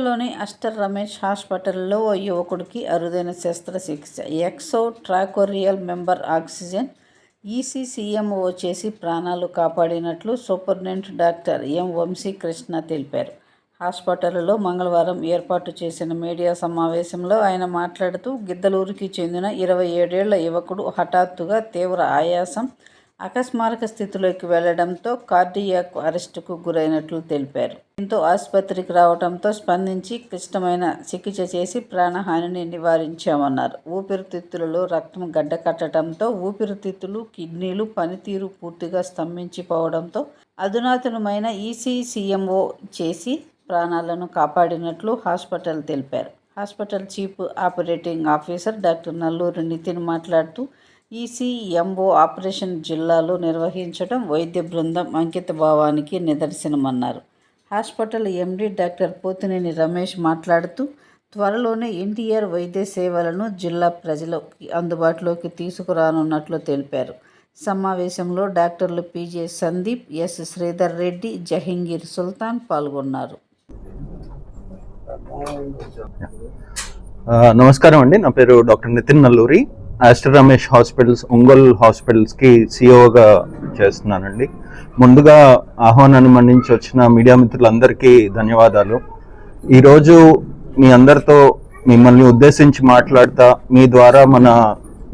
ఒంగోలులోని అస్టర్ రమేష్ హాస్పిటల్లో ఓ యువకుడికి అరుదైన శస్త్రచికిత్స. Extracorporeal membrane oxygen E C C M O చేసి ప్రాణాలు కాపాడినట్లు సూపరింటెండెంట్ డాక్టర్ ఎం వంశీకృష్ణ తెలిపారు. హాస్పిటల్లో మంగళవారం ఏర్పాటు చేసిన మీడియా సమావేశంలో ఆయన మాట్లాడుతూ గిద్దలూరుకి చెందిన ఇరవై ఏడేళ్ళ యువకుడు హఠాత్తుగా తీవ్ర ఆయాసం అకస్మారక స్థితిలోకి వెళ్ళడంతో కార్డియాక్ అరెస్టుకు గురైనట్లు తెలిపారు. దీంతో ఆసుపత్రికి రావడంతో స్పందించి క్లిష్టమైన చికిత్స చేసి ప్రాణహానిని నివారించామన్నారు. ఊపిరితిత్తులలో రక్తం గడ్డకట్టడంతో ఊపిరితిత్తులు కిడ్నీలు పనితీరు పూర్తిగా స్తంభించిపోవడంతో అధునాతనమైన ఈసీసీఎంఓ చేసి ప్రాణాలను కాపాడినట్లు హాస్పిటల్ తెలిపారు. Hospital chief operating officer doctor Nalluri Nitin మాట్లాడుతూ ఈసీఎంఓ ఆపరేషన్ జిల్లాలో నిర్వహించడం వైద్య బృందం అంకిత భావానికి నిదర్శనమన్నారు. Hospital M D doctor Pothineni Ramesh మాట్లాడుతూ త్వరలోనే ఎన్టీఆర్ వైద్య సేవలను జిల్లా ప్రజలకి అందుబాటులోకి తీసుకురానున్నట్లు తెలిపారు. సమావేశంలో డాక్టర్లు P J Sandeep S Sridhar Reddy Jahangir Sultan పాల్గొన్నారు. నమస్కారం అండి. నా పేరు doctor Nitin Nalluri. Aster Ramesh hospitals Ongole హాస్పిటల్స్కి సిఇఓగా చేస్తున్నానండి. ముందుగా ఆహ్వానాన్ని మన్నించి వచ్చిన మీడియా మిత్రులందరికీ ధన్యవాదాలు. ఈరోజు మీ అందరితో మిమ్మల్ని ఉద్దేశించి మాట్లాడతా మీ ద్వారా మన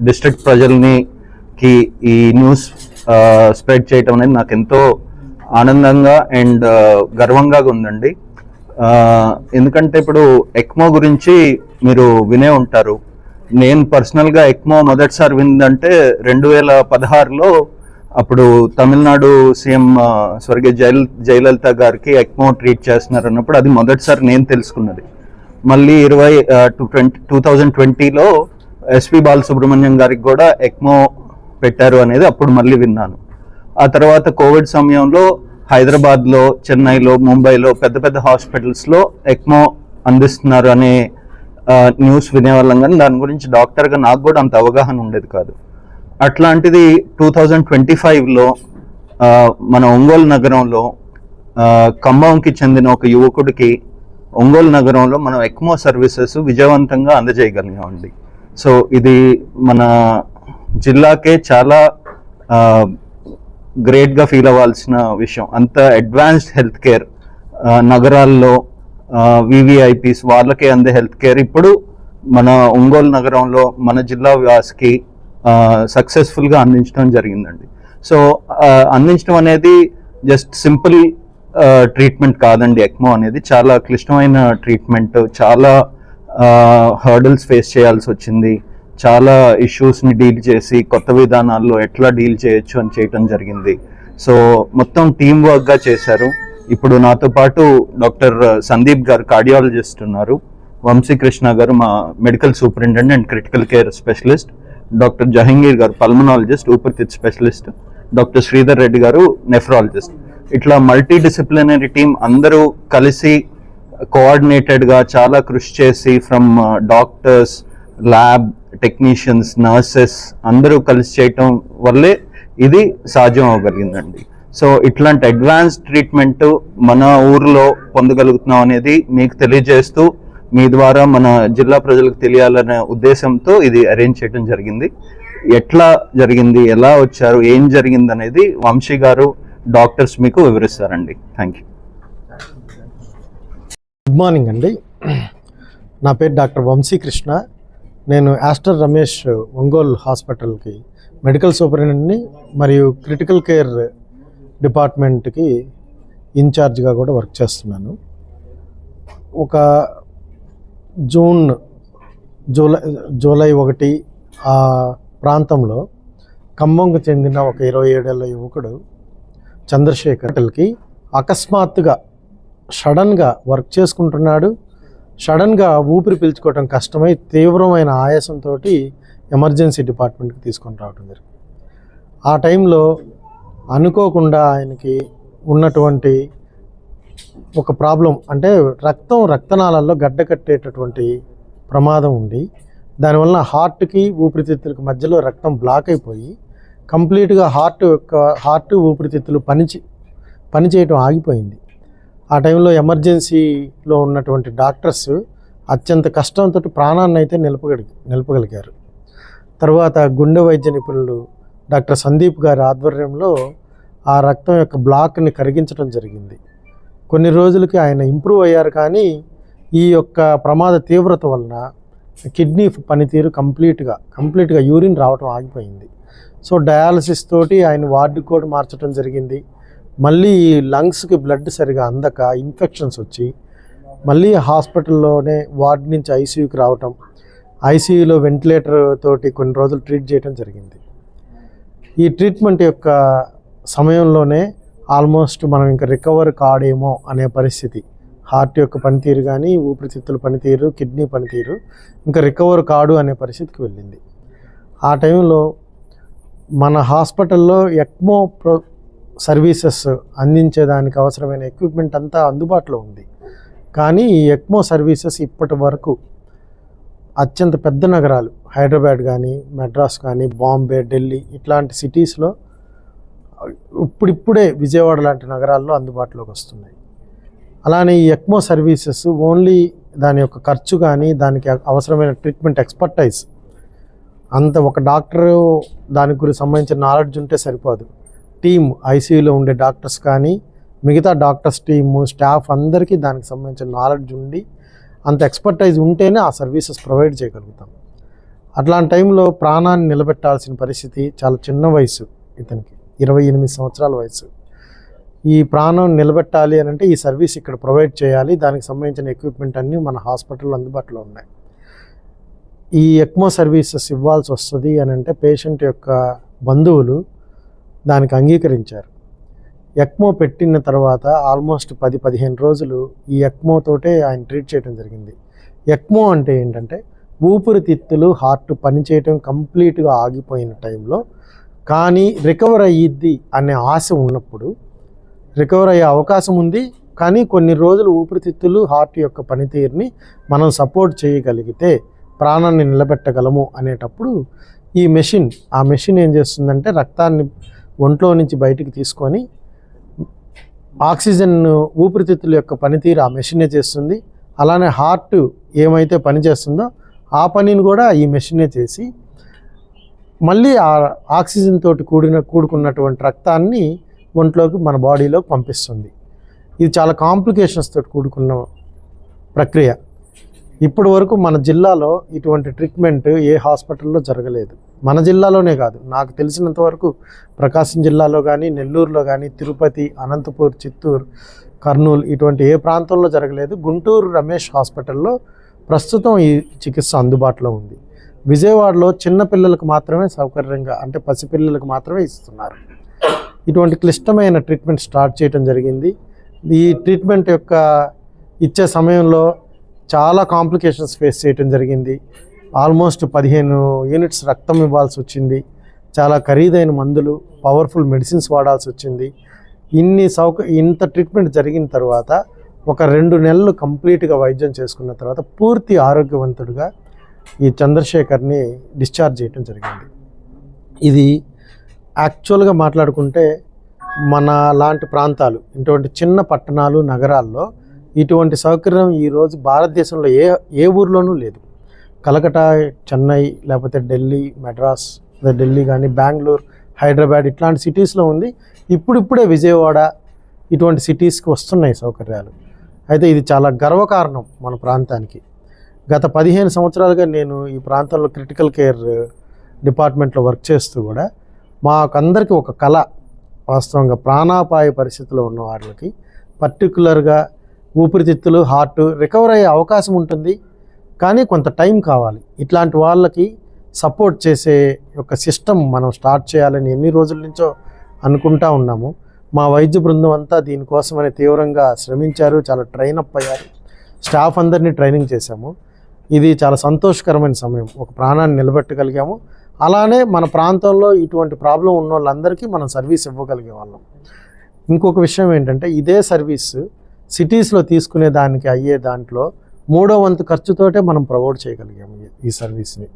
డిస్ట్రిక్ట్ ప్రజల్ని కి ఈ న్యూస్ స్ప్రెడ్ చేయటం అనేది నాకు ఎంతో ఆనందంగా అండ్ గర్వంగా ఉందండి. ఎందుకంటే ఇప్పుడు ఎక్మో గురించి మీరు వినే ఉంటారు. నేను పర్సనల్గా ఎక్మో మొదటిసారి విందంటే రెండు వేల పదహారులో అప్పుడు తమిళనాడు సీఎం స్వర్గీయ జయల జయలలిత గారికి ఎక్మో ట్రీట్ చేస్తున్నారు అన్నప్పుడు అది మొదటిసారి నేను తెలుసుకున్నది. మళ్ళీ ఇరవై టూ ట్వంటీ టూ థౌజండ్ ట్వంటీలో ఎస్పి బాలసుబ్రహ్మణ్యం గారికి కూడా ఎక్మో పెట్టారు అనేది అప్పుడు మళ్ళీ విన్నాను. ఆ తర్వాత కోవిడ్ సమయంలో హైదరాబాద్లో చెన్నైలో ముంబైలో పెద్ద పెద్ద హాస్పిటల్స్లో ఎక్మో అందిస్తున్నారు అనే న్యూస్ వినేవాళ్ళం కానీ దాని గురించి డాక్టర్గా నాకు కూడా అంత అవగాహన ఉండేది కాదు. అట్లాంటిది టూ థౌజండ్ ట్వంటీ ఫైవ్లో మన ఒంగోలు నగరంలో ఖమ్మంకి చెందిన ఒక యువకుడికి ఒంగోలు నగరంలో మనం ఎక్మో సర్వీసెస్ విజయవంతంగా అందజేయగలిగామండి. సో ఇది మన జిల్లాకే చాలా గ్రేట్గా ఫీల్ అవ్వాల్సిన విషయం. అంత అడ్వాన్స్డ్ హెల్త్ కేర్ నగరాల్లో వివిఐపీస్ వాళ్ళకే అందే హెల్త్ కేర్ ఇప్పుడు మన ఒంగోలు నగరంలో మన జిల్లా వ్యాస్కి సక్సెస్ఫుల్గా అందించడం జరిగిందండి. సో అందించడం అనేది జస్ట్ సింపుల్ ట్రీట్మెంట్ కాదండి. ఎక్మో అనేది చాలా క్లిష్టమైన ట్రీట్మెంట్. చాలా హర్డల్స్ ఫేస్ చేయాల్సి వచ్చింది. చాలా ఇష్యూస్ని డీల్ చేసి కొత్త విధానాల్లో ఎట్లా డీల్ చేయొచ్చు అని చేయటం జరిగింది. సో మొత్తం టీం వర్క్గా చేశారు. ఇప్పుడు నాతో పాటు డాక్టర్ సందీప్ గారు కార్డియాలజిస్ట్ ఉన్నారు. వంశీకృష్ణ గారు మా medical superintendent and critical care specialist. Doctor Jahangir garu pulmonologist ఊపిరితిత్ specialist. Doctor Sridhar Reddy garu nephrologist. ఇట్లా మల్టీ డిసిప్లినరీ టీం అందరూ కలిసి కోఆర్డినేటెడ్గా చాలా కృషి చేసి from doctors lab technicians nurses అందరూ కలిసి చేయటం వల్లే ఇది సాధ్యం అవ్వగలిగిందండి సో ఇట్లాంటి అడ్వాన్స్ ట్రీట్మెంట్ మన ఊర్లో పొందగలుగుతున్నాం అనేది మీకు తెలియజేస్తూ మీ ద్వారా మన జిల్లా ప్రజలకు తెలియాలనే ఉద్దేశంతో ఇది అరేంజ్ చేయడం జరిగింది. ఎట్లా జరిగింది ఎలా వచ్చారు ఏం జరిగింది అనేది వంశీ గారు డాక్టర్స్ మీకు వివరిస్తారండి. థ్యాంక్ యూ గుడ్ మార్నింగ్ అండి. నా పేరు డాక్టర్ వంశీకృష్ణ నేను ఆస్టర్ రమేష్ ఒంగోలు హాస్పిటల్కి మెడికల్ సూపరింటెండెంట్ని మరియు క్రిటికల్ కేర్ డిపార్ట్మెంట్కి ఇన్ఛార్జ్గా కూడా వర్క్ చేస్తున్నాను. ఒక జూన్ జూలై జూలై ఒకటి ఆ ప్రాంతంలో ఖమ్మంకు చెందిన ఒక ఇరవై ఏడేళ్ళ యువకుడు చంద్రశేఖర్కి అకస్మాత్తుగా సడన్గా వర్క్ చేసుకుంటున్నాడు. సడన్గా ఊపిరి పీల్చుకోవడం కష్టమై తీవ్రమైన ఆయాసంతో ఎమర్జెన్సీ డిపార్ట్మెంట్కి తీసుకొని రావడం జరిగింది. ఆ టైంలో అనుకోకుండా ఆయనకి ఉన్నటువంటి ఒక ప్రాబ్లం అంటే రక్తం రక్తనాళాల్లో గడ్డ కట్టేటటువంటి ప్రమాదం ఉంది. దానివల్ల హార్ట్కి ఊపిరితిత్తులకి మధ్యలో రక్తం బ్లాక్ అయిపోయి కంప్లీట్గా హార్ట్ యొక్క హార్ట్ ఊపిరితిత్తులు పనిచే పనిచేయటం ఆగిపోయింది. ఆ టైంలో ఎమర్జెన్సీలో ఉన్నటువంటి డాక్టర్స్ అత్యంత కష్టంతో ప్రాణాన్ని అయితే నిలపగలి నిలపగలిగారు. తర్వాత గుండె వైద్య నిపుణులు డాక్టర్ సందీప్ గారి ఆధ్వర్యంలో ఆ రక్తం యొక్క బ్లాక్ని కరిగించడం జరిగింది. కొన్ని రోజులకి ఆయన ఇంప్రూవ్ అయ్యారు కానీ ఈ యొక్క ప్రమాద తీవ్రత వలన కిడ్నీ పనితీరు కంప్లీట్గా కంప్లీట్గా యూరిన్ రావటం ఆగిపోయింది. సో డయాలసిస్ తోటి ఆయన వార్డు కూడా మార్చడం జరిగింది. మళ్ళీ ఈ లంగ్స్కి బ్లడ్ సరిగా అందక ఇన్ఫెక్షన్స్ వచ్చి మళ్ళీ హాస్పిటల్లోనే వార్డు నుంచి ఐసీయూకి రావటం ఐసీయూలో వెంటిలేటర్ తోటి కొన్ని రోజులు ట్రీట్ చేయడం జరిగింది. ఈ ట్రీట్మెంట్ యొక్క సమయంలోనే ఆల్మోస్ట్ మనం ఇంకా రికవర్ కాడేమో అనే పరిస్థితి. హార్ట్ యొక్క పనితీరు కానీ ఊపిరితిత్తుల పనితీరు కిడ్నీ పనితీరు ఇంకా రికవర్ కాడు అనే పరిస్థితికి వెళ్ళింది. ఆ టైంలో మన హాస్పిటల్లో ఎక్మో ప్రో సర్వీసెస్ అందించేదానికి అవసరమైన ఎక్విప్మెంట్ అంతా అందుబాటులో ఉంది. కానీ ఈ ఎక్మో సర్వీసెస్ ఇప్పటి వరకు అత్యంత పెద్ద నగరాలు హైదరాబాద్ కానీ మెడ్రాస్ కానీ బాంబే ఢిల్లీ ఇట్లాంటి సిటీస్లో ఇప్పుడిప్పుడే విజయవాడ లాంటి నగరాల్లో అందుబాటులోకి వస్తున్నాయి. అలానే ఈ ఎక్మో సర్వీసెస్ ఓన్లీ దాని యొక్క ఖర్చు కానీ దానికి అవసరమైన ట్రీట్మెంట్ ఎక్స్పర్టైజ్. అంత ఒక డాక్టర్ దాని గురించి సంబంధించిన నాలెడ్జ్ ఉంటే సరిపోదు. టీమ్ ఐసీయూలో ఉండే డాక్టర్స్ కానీ మిగతా డాక్టర్స్ టీము స్టాఫ్ అందరికీ దానికి సంబంధించిన నాలెడ్జ్ ఉండి అంత ఎక్స్పర్టైజ్ ఉంటేనే ఆ సర్వీసెస్ ప్రొవైడ్ చేయగలుగుతాం. అట్లాంటి టైంలో ప్రాణాన్ని నిలబెట్టాల్సిన పరిస్థితి చాలా చిన్న వయసు ఇతనికి. ఇరవై ఎనిమిది సంవత్సరాల వయసు ఈ ప్రాణం నిలబెట్టాలి అని అంటే ఈ సర్వీస్ ఇక్కడ ప్రొవైడ్ చేయాలి. దానికి సంబంధించిన ఎక్విప్మెంట్ అన్నీ మన హాస్పిటల్లో అందుబాటులో ఉన్నాయి. ఈ ఎక్మో సర్వీసెస్ ఇవ్వాల్సి వస్తుంది అని అంటే పేషెంట్ యొక్క బంధువులు దానికి అంగీకరించారు. ఎక్మో పెట్టిన తర్వాత ఆల్మోస్ట్ పది పదిహేను రోజులు ఈ ఎక్మోతోటే ఆయన ట్రీట్ చేయడం జరిగింది. ఎక్మో అంటే ఏంటంటే ఊపిరితిత్తులు హార్ట్ పనిచేయటం కంప్లీట్గా ఆగిపోయిన టైంలో కానీ రికవర్ అయ్యిద్ది అనే ఆశ ఉన్నప్పుడు రికవర్ అయ్యే అవకాశం ఉంది కానీ కొన్ని రోజులు ఊపిరితిత్తులు హార్ట్ యొక్క పనితీరుని మనం సపోర్ట్ చేయగలిగితే ప్రాణాన్ని నిలబెట్టగలము అనేటప్పుడు ఈ మెషిన్ ఆ మెషిన్ ఏం చేస్తుందంటే రక్తాన్ని ఒంట్లో నుంచి బయటికి తీసుకొని ఆక్సిజన్ ఊపిరితిత్తుల యొక్క పనితీరు ఆ మెషినే చేస్తుంది. అలానే హార్ట్ ఏమైతే పని చేస్తుందో ఆ పనిని కూడా ఈ మెషినే చేసి మళ్ళీ ఆ ఆక్సిజన్ తోటి కూడిన కూడుకున్నటువంటి రక్తాన్ని ఒంట్లోకి మన బాడీలోకి పంపిస్తుంది. ఇది చాలా కాంప్లికేషన్స్ తోటి కూడుకున్న ప్రక్రియ. ఇప్పటి వరకు మన జిల్లాలో ఇటువంటి ట్రీట్మెంట్ ఏ హాస్పిటల్లో జరగలేదు. మన జిల్లాలోనే కాదు నాకు తెలిసినంత వరకు ప్రకాశం జిల్లాలో కానీ నెల్లూరులో కానీ తిరుపతి అనంతపూర్ చిత్తూరు కర్నూలు ఇటువంటి ఏ ప్రాంతంలో జరగలేదు. గుంటూరు రమేష్ హాస్పిటల్లో ప్రస్తుతం ఈ చికిత్స అందుబాటులో ఉంది. విజయవాడలో చిన్నపిల్లలకు మాత్రమే సౌకర్యంగా అంటే పసిపిల్లలకు మాత్రమే ఇస్తున్నారు. ఇటువంటి క్లిష్టమైన ట్రీట్మెంట్ స్టార్ట్ చేయడం జరిగింది. ఈ ట్రీట్మెంట్ యొక్క ఇచ్చే సమయంలో చాలా కాంప్లికేషన్స్ ఫేస్ చేయటం జరిగింది. ఆల్మోస్ట్ పదిహేను యూనిట్స్ రక్తం ఇవ్వాల్సి వచ్చింది. చాలా ఖరీదైన మందులు పవర్ఫుల్ మెడిసిన్స్ వాడాల్సి వచ్చింది. ఇన్ని సౌక ఇంత ట్రీట్మెంట్ జరిగిన తర్వాత ఒక రెండు నెలలు కంప్లీట్గా వైద్యం చేసుకున్న తర్వాత పూర్తి ఆరోగ్యవంతుడిగా ఈ చంద్రశేఖర్ని డిశ్చార్జ్ చేయడం జరిగింది. ఇది యాక్చువల్గా మాట్లాడుకుంటే మన లాంటి ప్రాంతాలు ఇటువంటి చిన్న పట్టణాలు నగరాల్లో ఇటువంటి సౌకర్యం ఈరోజు భారతదేశంలో ఏ ఏ ఊర్లోనూ లేదు. కలకటా చెన్నై లేకపోతే ఢిల్లీ మెడ్రాస్ ఢిల్లీ కానీ బెంగళూరు హైదరాబాద్ ఇట్లాంటి సిటీస్లో ఉంది. ఇప్పుడిప్పుడే విజయవాడ ఇటువంటి సిటీస్కి వస్తున్నాయి సౌకర్యాలు. అయితే ఇది చాలా గర్వకారణం మన ప్రాంతానికి. గత పదిహేను సంవత్సరాలుగా నేను ఈ ప్రాంతంలో క్రిటికల్ కేర్ డిపార్ట్మెంట్లో వర్క్ చేస్తూ కూడా మాకందరికీ ఒక కళ వాస్తవంగా ప్రాణాపాయ పరిస్థితిలో ఉన్న వాళ్ళకి పర్టికులర్గా ఊపిరితిత్తులు హార్ట్ రికవర్ అయ్యే అవకాశం ఉంటుంది. కానీ కొంత టైం కావాలి. ఇట్లాంటి వాళ్ళకి సపోర్ట్ చేసే ఒక సిస్టమ్ మనం స్టార్ట్ చేయాలని ఎన్ని రోజుల నుంచో అనుకుంటా ఉన్నాము. మా వైద్య బృందం అంతా దీనికోసమని తీవ్రంగా శ్రమించారు. చాలా ట్రైన్ అప్ అయ్యారు. స్టాఫ్ అందరినీ ట్రైనింగ్ చేశాము. ఇది చాలా సంతోషకరమైన సమయం. ఒక ప్రాణాన్ని నిలబెట్టగలిగాము. అలానే మన ప్రాంతంలో ఇటువంటి ప్రాబ్లం ఉన్న వాళ్ళందరికీ మనం సర్వీస్ ఇవ్వగలిగే వాళ్ళం. ఇంకొక విషయం ఏంటంటే ఇదే సర్వీస్ సిటీస్లో తీసుకునే దానికి అయ్యే దాంట్లో మూడో వంతు ఖర్చుతోటే మనం ప్రమోట్ చేయగలిగాము ఈ- సర్వీస్ని.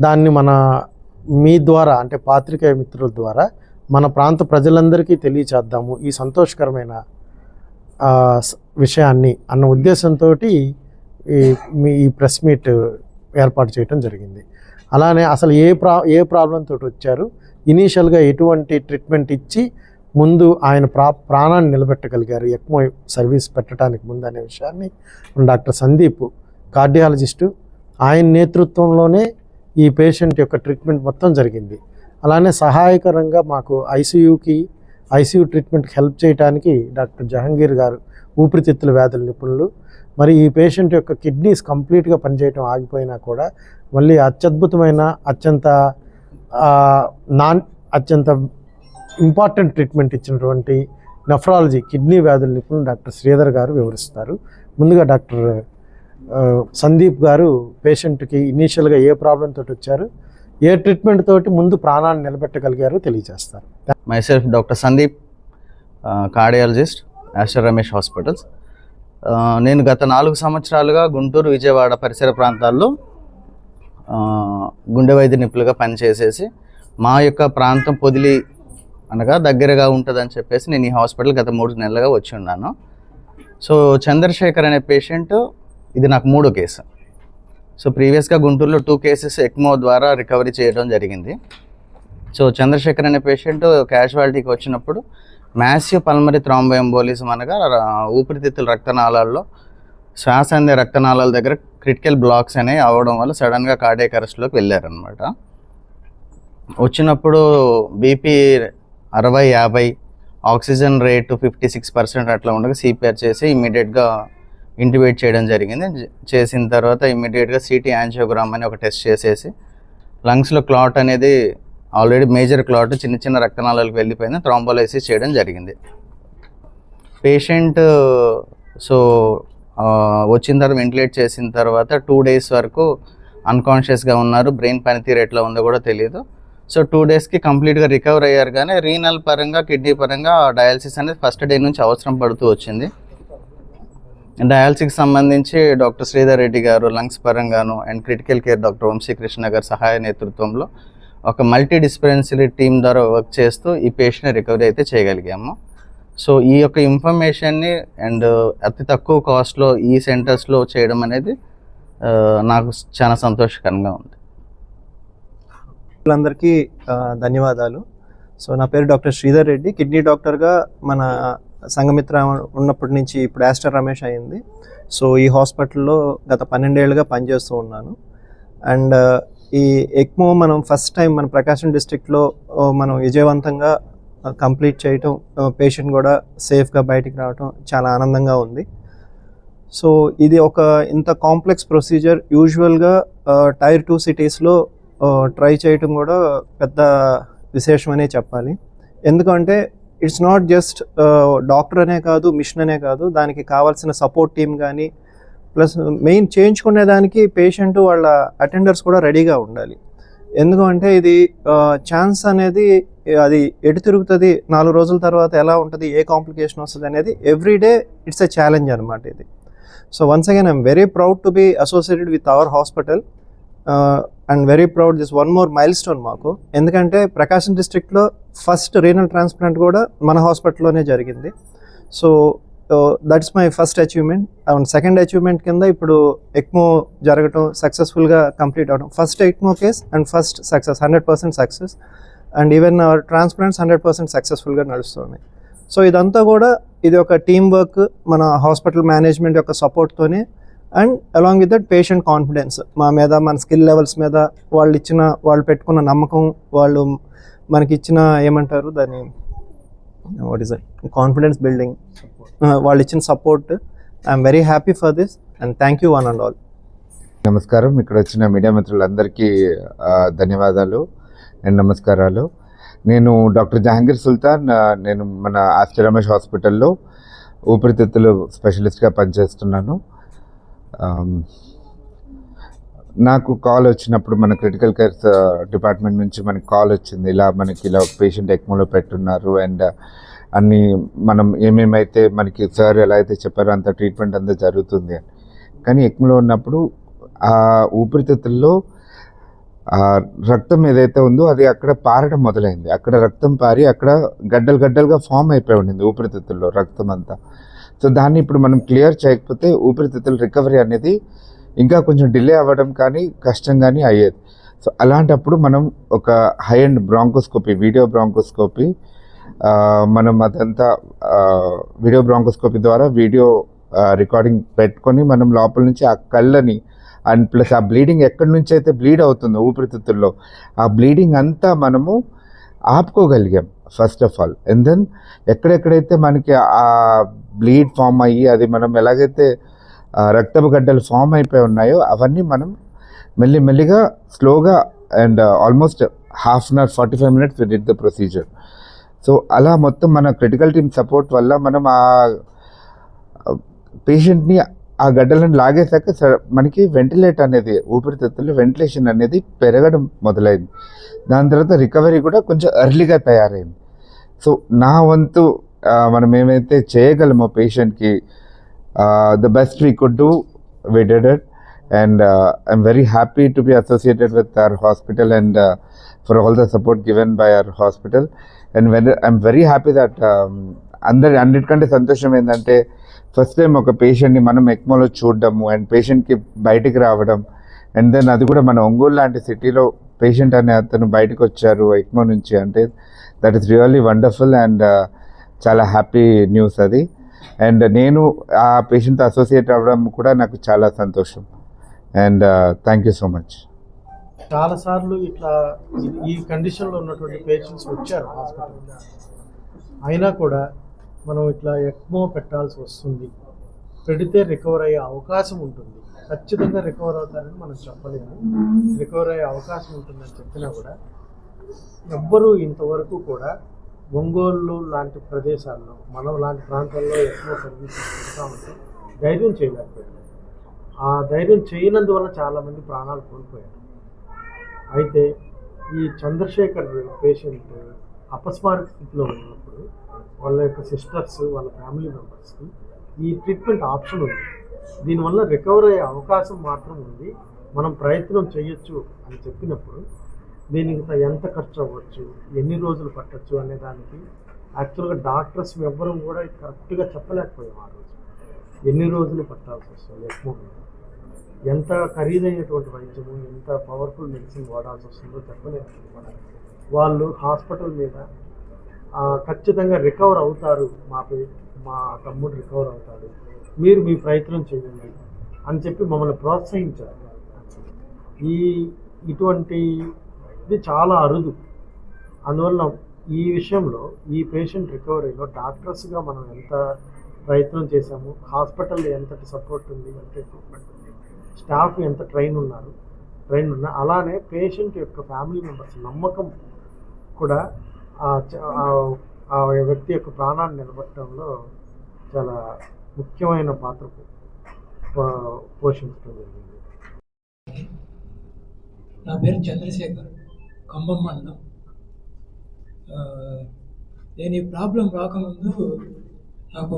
దాన్ని మన మీ ద్వారా అంటే పాత్రికేయ మిత్రుల ద్వారా మన ప్రాంత ప్రజలందరికీ తెలియచేద్దాము ఈ సంతోషకరమైన విషయాన్ని అన్న ఉద్దేశంతో ఈ మీ ఈ ప్రెస్ మీట్ ఏర్పాటు చేయడం జరిగింది. అలానే అసలు ఏ ప్రా ఏ ప్రాబ్లంతో తోటి వచ్చారు? ఇనీషియల్గా ఎటువంటి ట్రీట్మెంట్ ఇచ్చి ముందు ఆయన ప్రా ప్రాణాన్ని నిలబెట్టగలిగారు. ఎక్మో సర్వీస్ పెట్టడానికి ముందు అనే విషయాన్ని డాక్టర్ సందీప్ కార్డియాలజిస్టు ఆయన నేతృత్వంలోనే ఈ పేషెంట్ యొక్క ట్రీట్మెంట్ మొత్తం జరిగింది. అలానే సహాయకరంగా మాకు ఐసీయూకి ఐసీయూ ట్రీట్మెంట్కి హెల్ప్ చేయడానికి డాక్టర్ జహంగీర్ గారు ఊపిరితిత్తుల వ్యాధుల నిపుణులు. మరి ఈ పేషెంట్ యొక్క కిడ్నీస్ కంప్లీట్గా పనిచేయడం ఆగిపోయినా కూడా మళ్ళీ అత్యద్భుతమైన అత్యంత నాన్ అత్యంత ఇంపార్టెంట్ ట్రీట్మెంట్ ఇచ్చినటువంటి నెఫ్రాలజీ కిడ్నీ వ్యాధుల నిపుణులు డాక్టర్ శ్రీధర్ గారు వివరిస్తారు. ముందుగా డాక్టర్ సందీప్ గారు పేషెంట్కి ఇనీషియల్గా ఏ ప్రాబ్లం తోటి వచ్చారు ఏ ట్రీట్మెంట్ తోటి ముందు ప్రాణాన్ని నిలబెట్టగలిగారో తెలియజేస్తారు. Myself doctor Sandeep cardiologist Aster Ramesh hospitals. నేను గత నాలుగు సంవత్సరాలుగా గుంటూరు విజయవాడ పరిసర ప్రాంతాల్లో గుండె వైద్య నిపుణులుగా పనిచేసేసి మా యొక్క ప్రాంతం పొదిలి అనగా దగ్గరగా ఉంటుందని చెప్పేసి నేను ఈ హాస్పిటల్ గత మూడు నెలలుగా వచ్చి ఉన్నాను. సో చంద్రశేఖర్ అనే పేషెంట్ ఇది నాకు మూడో కేసు. సో ప్రీవియస్గా గుంటూరులో టూ కేసెస్ ఎక్మో ద్వారా రికవరీ చేయడం జరిగింది. సో చంద్రశేఖర్ అనే పేషెంట్ క్యాజువాలిటీకి వచ్చినప్పుడు మ్యాసివ్ పల్మరీ థ్రాంబోఎంబోలిజం అనగా ఊపిరితిత్తుల రక్తనాళాల్లో శ్వాస అందే రక్తనాళాల దగ్గర క్రిటికల్ బ్లాక్స్ అనేవి అవ్వడం వల్ల సడన్గా కార్డియక్ అరెస్ట్లోకి వెళ్ళారనమాట వచ్చినప్పుడు బీపీ అరవై యాభై oxygen rate fifty six percent అట్లా ఉండగా సిపిఆర్ చేసి ఇమీడియట్గా ఇంటివేట్ చేయడం జరిగింది. చేసిన తర్వాత ఇమీడియట్గా సిటీ యాంజియోగ్రామ్ అని ఒక టెస్ట్ చేసేసి లంగ్స్లో క్లాట్ అనేది ఆల్రెడీ మేజర్ క్లాట్ చిన్న చిన్న రక్తనాళాలకు వెళ్ళిపోయింది. థ్రాంబోలైసిస్ చేయడం జరిగింది. పేషెంట్ సో వచ్చిన తర్వాత వెంటిలేట్ చేసిన తర్వాత టూ డేస్ వరకు అన్కాన్షియస్గా ఉన్నారు. బ్రెయిన్ పనితీరు ఎట్లా ఉందో కూడా తెలియదు సో టూ డేస్కి కంప్లీట్గా రికవర్ అయ్యారు. కానీ రీనల్ పరంగా కిడ్నీ పరంగా డయాలసిస్ అనేది ఫస్ట్ డే నుంచి అవసరం పడుతూ వచ్చింది. డయాలసిస్కి సంబంధించి డాక్టర్ శ్రీధర్ రెడ్డి గారు lungs పరంగాను and critical care doctor Vamsikrishna garu సహాయ నేతృత్వంలో ఒక మల్టీ డిస్పెన్సరీ టీమ్ ద్వారా వర్క్ చేస్తూ ఈ పేషెంట్ రికవరీ అయితే చేయగలిగాము. సో ఈ యొక్క ఇన్ఫర్మేషన్ని అండ్ అతి తక్కువ కాస్ట్లో ఈ సెంటర్స్లో చేయడం అనేది నాకు చాలా సంతోషకరంగా ఉంది. అందరికీ ధన్యవాదాలు. సో నా పేరు డాక్టర్ శ్రీధర్ రెడ్డి. కిడ్నీ డాక్టర్గా మన సంఘమిత్ర ఉన్నప్పటి నుంచి ఇప్పుడు యాస్టర్ రమేష్ అయింది. సో ఈ హాస్పిటల్లో గత పన్నెండేళ్ళుగా పనిచేస్తూ ఉన్నాను. అండ్ ఈ ఎక్మో మనం ఫస్ట్ టైం మన ప్రకాశం డిస్ట్రిక్ట్లో మనం విజయవంతంగా కంప్లీట్ చేయటం పేషెంట్ కూడా సేఫ్గా బయటికి రావటం చాలా ఆనందంగా ఉంది. సో ఇది ఒక ఇంత కాంప్లెక్స్ ప్రొసీజర్. యూజువల్గా టైర్ టూ సిటీస్లో ట్రై చేయటం కూడా పెద్ద విశేషమనే చెప్పాలి. ఎందుకంటే ఇట్స్ నాట్ జస్ట్ డాక్టర్ అనే కాదు మిషన్ అనే కాదు దానికి కావాల్సిన సపోర్ట్ టీమ్ కానీ ప్లస్ మెయిన్ చేయించుకునే దానికి పేషెంట్ వాళ్ళ అటెండర్స్ కూడా రెడీగా ఉండాలి. ఎందుకంటే ఇది ఛాన్స్ అనేది అది ఎటు తిరుగుతుంది నాలుగు రోజుల తర్వాత ఎలా ఉంటుంది ఏ కాంప్లికేషన్ వస్తుంది అనేది every day it's a challenge అనమాట ఇది. So once again I'm very proud to be associated with our hospital and very proud this one more milestone మాకు. ఎందుకంటే ప్రకాశం డిస్ట్రిక్ట్లో ఫస్ట్ రీనల్ ట్రాన్స్ప్లాంట్ కూడా మన హాస్పిటల్లోనే జరిగింది. So that's my first achievement and second achievement కింద ఇప్పుడు ఎక్మో జరగటం సక్సెస్ఫుల్గా కంప్లీట్ అవడం. First ECMO case and first success hundred percent success and even our transplants hundred percent సక్సెస్ఫుల్గా నడుస్తున్నాయి. సో ఇదంతా కూడా ఇది ఒక టీమ్ వర్క్ మన హాస్పిటల్ మేనేజ్మెంట్ యొక్క సపోర్ట్తోనే and along with that patient confidence. మా మీద మన స్కిల్ లెవెల్స్ మీద వాళ్ళు ఇచ్చిన వాళ్ళు పెట్టుకున్న నమ్మకం వాళ్ళు మనకి ఇచ్చిన ఏమంటారు దాన్ని? వాట్ ఈస్ కాన్ఫిడెన్స్ బిల్డింగ్ వాళ్ళు ఇచ్చిన support I'm very happy for this and thank you one and all నమస్కారం. ఇక్కడ వచ్చిన మీడియా మిత్రులందరికీ ధన్యవాదాలు అండ్ నమస్కారాలు. నేను డాక్టర్ జహాంగీర్ సుల్తాన్ నేను మన ఆస్టర్ రమేష్ హాస్పిటల్లో ఊపిరితిత్తులు స్పెషలిస్ట్గా పనిచేస్తున్నాను. Um, నాకు కాల్ వచ్చినప్పుడు మన క్రిటికల్ కేర్ డిపార్ట్మెంట్ నుంచి మనకి కాల్ వచ్చింది. ఇలా మనకి ఇలా పేషెంట్ ఎక్మోలో పెట్టున్నారు అండ్ uh, అన్ని మనం ఏమేమైతే మనకి సార్ ఎలా అయితే చెప్పారో అంత ట్రీట్మెంట్ అంతా జరుగుతుంది అని. కానీ ఎక్మోలో ఉన్నప్పుడు ఆ ఊపిరితిత్తుల్లో రక్తం ఏదైతే ఉందో అది అక్కడ పారడం మొదలైంది. అక్కడ రక్తం పారి అక్కడ గడ్డలు గడ్డలుగా ఫామ్ అయిపోయి ఉండింది ఊపిరితిత్తుల్లో రక్తం అంతా. సో దాన్ని ఇప్పుడు మనం క్లియర్ చేయకపోతే ఊపిరితిత్తుల రికవరీ అనేది ఇంకా కొంచెం డిలే అవ్వడం కానీ కష్టం కానీ అయ్యేది. సో అలాంటప్పుడు మనం ఒక high end bronchoscopy video bronchoscopy మనం అదంతా వీడియో బ్రాంకోస్కోపీ ద్వారా వీడియో రికార్డింగ్ పెట్టుకొని మనం లోపల నుంచి ఆ కళ్ళని అండ్ ప్లస్ ఆ బ్లీడింగ్ ఎక్కడి నుంచి అయితే బ్లీడ్ అవుతుందో ఊపిరితిత్తుల్లో ఆ బ్లీడింగ్ అంతా మనము ఆపుకోగలిగాం first of all and then ఎక్కడెక్కడైతే మనకి ఆ బ్లీడ్ ఫామ్ అయ్యి అది మనం ఎలాగైతే రక్తపు గడ్డలు ఫామ్ అయిపోయి ఉన్నాయో అవన్నీ మనం మెల్లి మెల్లిగా స్లోగా and almost half an hour forty five minutes did the procedure so అలా మొత్తం మన క్రిటికల్ టీమ్ సపోర్ట్ వల్ల మనం ఆ పేషెంట్ని ఆ గడ్డలను లాగేశాక స- మనకి వెంటిలేట్ అనేది ఊపిరితిత్తులు వెంటిలేషన్ అనేది పెరగడం మొదలైంది. దాని తర్వాత రికవరీ కూడా కొంచెం ఎర్లీగా తయారైంది. సో నా వంతు మనం ఏమైతే చేయగలమో పేషెంట్కి the best we could do we did it and I'm very happy to be associated with our hospital and for all the support given by our hospital and when I'm very happy that అందరి అన్నిటికంటే సంతోషం ఏంటంటే first time ఒక పేషెంట్ని మనం ఎక్మోలో చూడడము and పేషెంట్కి బయటికి రావడం. అండ్ దెన్ అది కూడా మన ఒంగోలు లాంటి సిటీలో పేషెంట్ అనే అతను బయటకు వచ్చారు ఎక్మో నుంచి. అంటే that is really wonderful and చాలా హ్యాపీ న్యూస్ అది. అండ్ నేను ఆ పేషెంట్తో అసోసియేట్ అవ్వడం కూడా నాకు చాలా సంతోషం. And thank you so much చాలాసార్లు ఇట్లా ఈ- ఈ కండిషన్లో ఉన్నటువంటి పేషెంట్స్ వచ్చారు హాస్పిటల్ అయినా కూడా మనం ఇట్లా ఎక్మో పెట్టాల్సి వస్తుంది. పెడితే రికవర్ అయ్యే అవకాశం ఉంటుంది. ఖచ్చితంగా రికవర్ అవుతారని మనం చెప్పలేము. రికవర్ అయ్యే అవకాశం ఉంటుందని చెప్పినా కూడా ఎవ్వరూ ఇంతవరకు కూడా ఒంగోలు లాంటి ప్రదేశాల్లో మనం లాంటి ప్రాంతాల్లో ఎక్కువ సర్వీస్ పెడతా ఉంటే ధైర్యం చేయలేకపోయారు ఆ ధైర్యం చేయనందువల్ల చాలామంది ప్రాణాలు కోల్పోయారు. అయితే ఈ చంద్రశేఖర్ పేషెంట్ అపస్మారక స్థితిలో ఉన్నప్పుడు వాళ్ళ యొక్క సిస్టర్స్ వాళ్ళ ఫ్యామిలీ మెంబర్స్కి ఈ ట్రీట్మెంట్ ఆప్షన్ ఉంది. దీనివల్ల రికవర్ అయ్యే అవకాశం మాత్రం ఉంది. మనం ప్రయత్నం చేయొచ్చు అని చెప్పినప్పుడు దీనికి ఎంత ఖర్చు అవ్వచ్చు ఎన్ని రోజులు పట్టచ్చు అనే దానికి యాక్చువల్గా డాక్టర్స్ ఎవ్వరం కూడా కరెక్ట్గా చెప్పలేకపోయాం ఆ రోజు. ఎన్ని రోజులు పట్టాల్సి వస్తుంది ఎక్కువ ఎంత ఖరీదైనటువంటి వైద్యము ఎంత పవర్ఫుల్ మెడిసిన్ వాడాల్సి వస్తుందో చెప్పలేదు వాళ్ళు హాస్పిటల్ మీద ఖచ్చితంగా రికవర్ అవుతారు. మా మా తమ్ముడు రికవర్ అవుతాడు. మీరు మీ ప్రయత్నం చేయండి అని చెప్పి మమ్మల్ని ప్రోత్సహించారు. ఈ ఇటువంటి ఇది చాలా అరుదు. అందువల్ల ఈ విషయంలో ఈ పేషెంట్ రికవరీలో డాక్టర్స్గా మనం ఎంత ప్రయత్నం చేశాము హాస్పిటల్ ఎంతటి సపోర్ట్ ఉంది ఎంత ఎక్విప్మెంట్ ఉంది. స్టాఫ్ ఎంత ట్రైన్ ఉన్నారు ట్రైన్ ఉన్నా అలానే పేషెంట్ యొక్క ఫ్యామిలీ మెంబర్స్ నమ్మకం కూడా ఆ చ- ఆ- ఆ వ్యక్తి యొక్క ప్రాణాన్ని నిలబెట్టడంలో చాలా ముఖ్యమైన పాత్ర పో- పోషించడం జరిగింది. నా పేరు చంద్రశేఖర్. ఖమ్మం మండలం నేను ఈ ప్రాబ్లం రాకముందు నాకు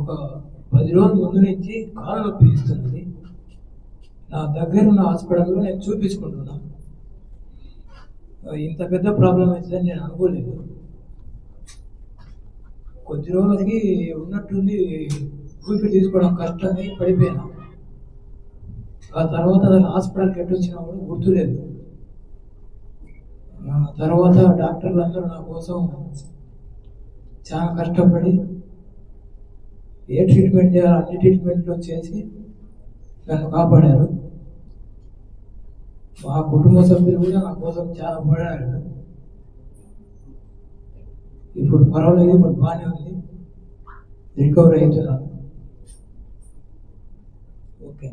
ఒక పది రోజుల ముందు నుంచి కాలు నొప్పి ఇస్తుంది నా దగ్గర ఉన్న హాస్పిటల్లో నేను చూపించుకుంటున్నా. ఇంత పెద్ద ప్రాబ్లం అవుతుందని నేను అనుకోలేదు. కొద్ది రోజులకి ఉన్నట్టుండి ఊపిరి తీసుకోవడం కష్టమై పడిపోయినా. ఆ తర్వాత దాన్ని హాస్పిటల్కి ఎటు వచ్చినా కూడా గుర్తులేదు. తర్వాత డాక్టర్లు అందరూ నా కోసం చాలా కష్టపడి ఏ ట్రీట్మెంట్ చేయాలో అన్ని ట్రీట్మెంట్లు చేసి నన్ను కాపాడారు. మా కుటుంబ సభ్యులు కూడా నా కోసం చాలా పడారు ఇప్పుడు పర్వాలేదు ఇప్పుడు బాగానే ఉంది. రికవర్ అవుతున్నాను. ఓకే.